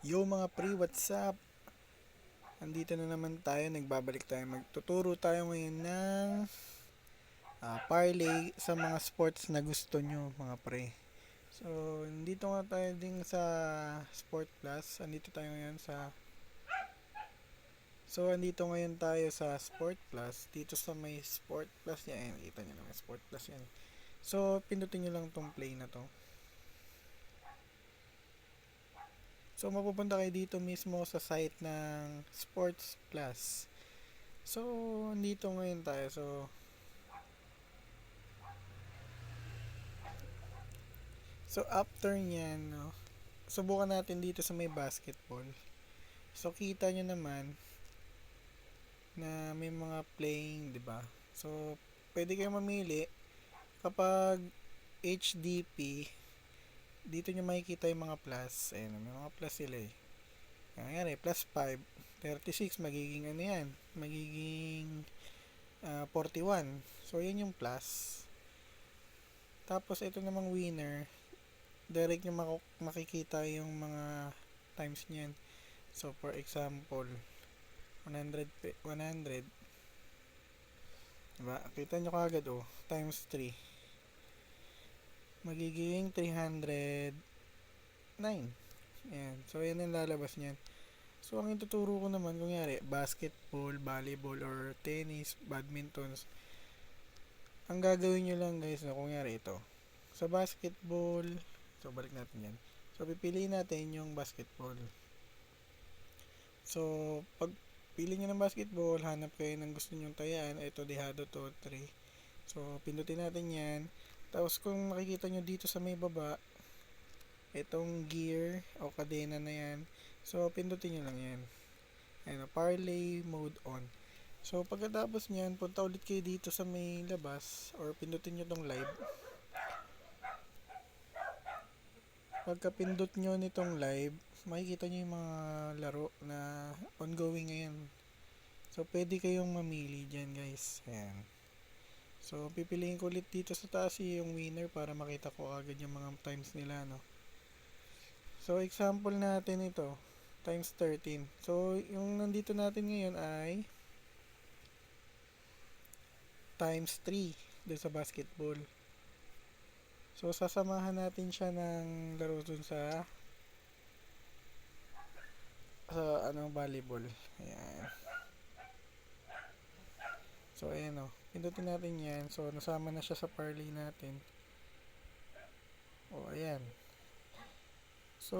Yo mga pre, what's up? Andito na naman tayo, nagbabalik tayo. Magtuturo tayo ngayon ng ah, parlay sa mga sports na gusto nyo mga pre. So, nandito nga tayo din sa Sport Plus. Andito tayo ngayon sa So, andito ngayon tayo sa Sport Plus. Dito sa may Sport Plus yan. Ayan, kita nyo naman, Sport Plus yan. So, pindutin nyo lang tong play na to. So, mapupunta kayo dito mismo sa site ng Sports Plus. So, dito ngayon tayo. So, so after nyan, no, subukan natin dito sa may basketball. So, kita nyo naman na may mga playing, di ba? So, pwede kayo mamili kapag HDP, dito nyo makikita yung mga plus. Ayan, may mga plus sila eh. Nangyari, plus 5, 36, magiging ano yan? Magiging ah, 41. So, yan yung plus. Tapos, ito namang winner. Direct nyo maku- makikita yung mga times niyan. So, for example, 100, pe- 100. Diba? Kita nyo kagad, oh, times 3 magiging 309. Ayan. So, yan ang lalabas niyan. So, ang ituturo ko naman, kunyari, basketball, volleyball, or tennis, badminton. Ang gagawin nyo lang, guys, na kunyari ito. Sa basketball, so, balik natin yan. So, pipiliin natin yung basketball. So, pag pili nyo ng basketball, hanap kayo ng gusto nyong tayaan. Ito, dihado to, 3. So, pindutin natin yan. Tapos kung makikita nyo dito sa may baba, itong gear o kadena na yan. So, pindutin nyo lang yan. Ayan, parlay mode on. So, pagkatapos nyan, punta ulit kayo dito sa may labas or pindutin nyo tong live. Pagka pindot nyo nitong live, makikita nyo yung mga laro na ongoing ngayon. So, pwede kayong mamili dyan guys. Ayan. So, pipiliin ko ulit dito sa taas yung winner para makita ko agad yung mga times nila, no? So, example natin ito, times 13. So, yung nandito natin ngayon ay times 3 doon sa basketball. So, sasamahan natin siya ng laro dun sa sa ano, volleyball. Ayan. So, ayan o. Pindutin natin yan. So, nasama na siya sa parlay natin. O, ayan. So,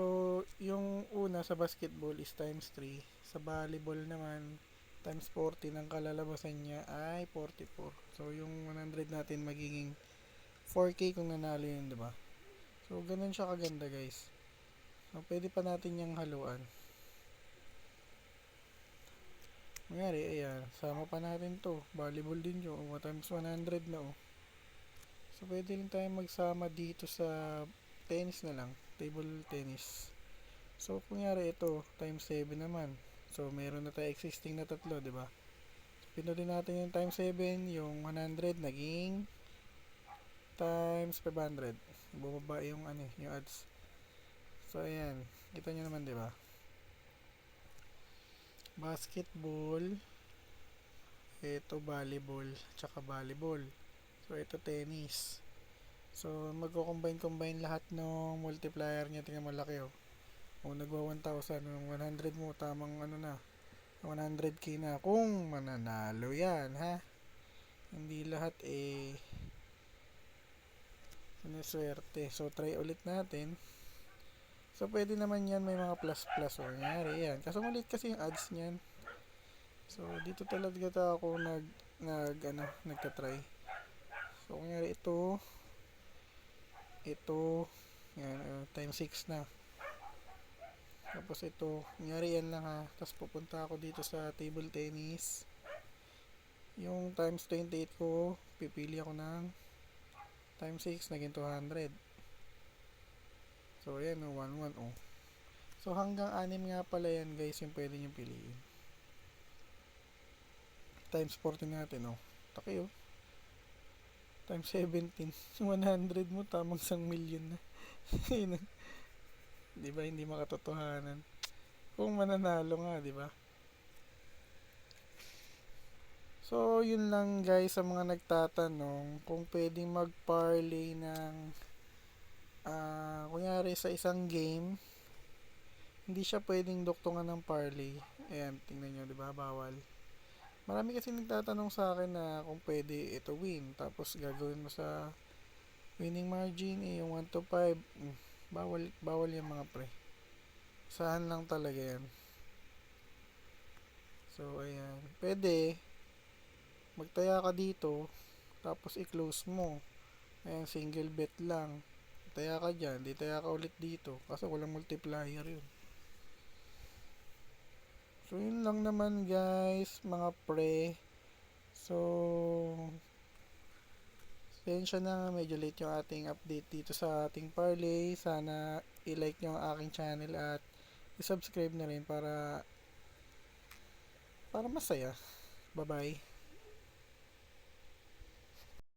yung una sa basketball is times 3. Sa volleyball naman, times 40 ng kalalabasan niya ay 44. So, yung 100 natin magiging 4K kung nanalo yun, di ba? So, ganun siya kaganda, guys. So, pwede pa natin yung haluan. Nangyari, ayan, sama pa natin to. Volleyball din yun. O, times 100 na, oh. So, pwede rin tayo magsama dito sa tennis na lang. Table tennis. So, kunyari ito, times 7 naman. So, meron na tayo existing na tatlo, di ba? So, natin yung times 7, yung 100 naging times 500. Bumaba yung ano, eh, yung odds. So, ayan. Kita nyo naman, di ba? Basketball, ito volleyball, tsaka volleyball. So, ito tennis. So, magko-combine-combine lahat ng multiplier niya. Tingnan mo laki oh. O, nagwa 1,000. Yung 100 mo, tamang ano na. 100k na. Kung mananalo yan, ha? Hindi lahat eh sineswerte. So, try ulit natin. So, pwede naman yan may mga plus-plus o nangyari yan. Kaso maliit kasi yung ads niyan. So, dito talaga ta ako nag, nag, ano, nagka-try. So, kunyari ito, ito, yan, uh, time 6 na. Tapos ito, kunyari yan lang ha. Tapos pupunta ako dito sa table tennis. Yung times 28 ko, pipili ako ng times 6, naging 200. So, ayan, oh, 1-1, oh. So, hanggang 6 nga pala yan, guys, yung pwede nyo piliin. Times 40 natin, oh. Taki, oh. Times 17. 100 mo, tamang 1 million na. Oh. Di ba, hindi makatotohanan. kung mananalo nga, di ba? So, yun lang guys sa mga nagtatanong kung pwedeng mag-parlay ng ah kunyari sa isang game hindi siya pwedeng duktungan ng parlay. Ayan, tingnan nyo, di ba? Bawal. Marami kasi nagtatanong sa akin na kung pwede ito win. Tapos gagawin mo sa winning margin, eh, yung 1 to 5. Mm, bawal, bawal yung mga pre. Saan lang talaga yan. So, ayan. Pwede, magtaya ka dito, tapos i-close mo. Ayan, single bet lang. Taya ka dyan, di taya ka ulit dito. Kasi walang multiplier yun. So, yun lang naman guys, mga pre. So, Pasensya na, medyo late yung ating update dito sa ating parlay. Sana i-like nyo ang aking channel at i-subscribe na rin para para masaya. Bye-bye.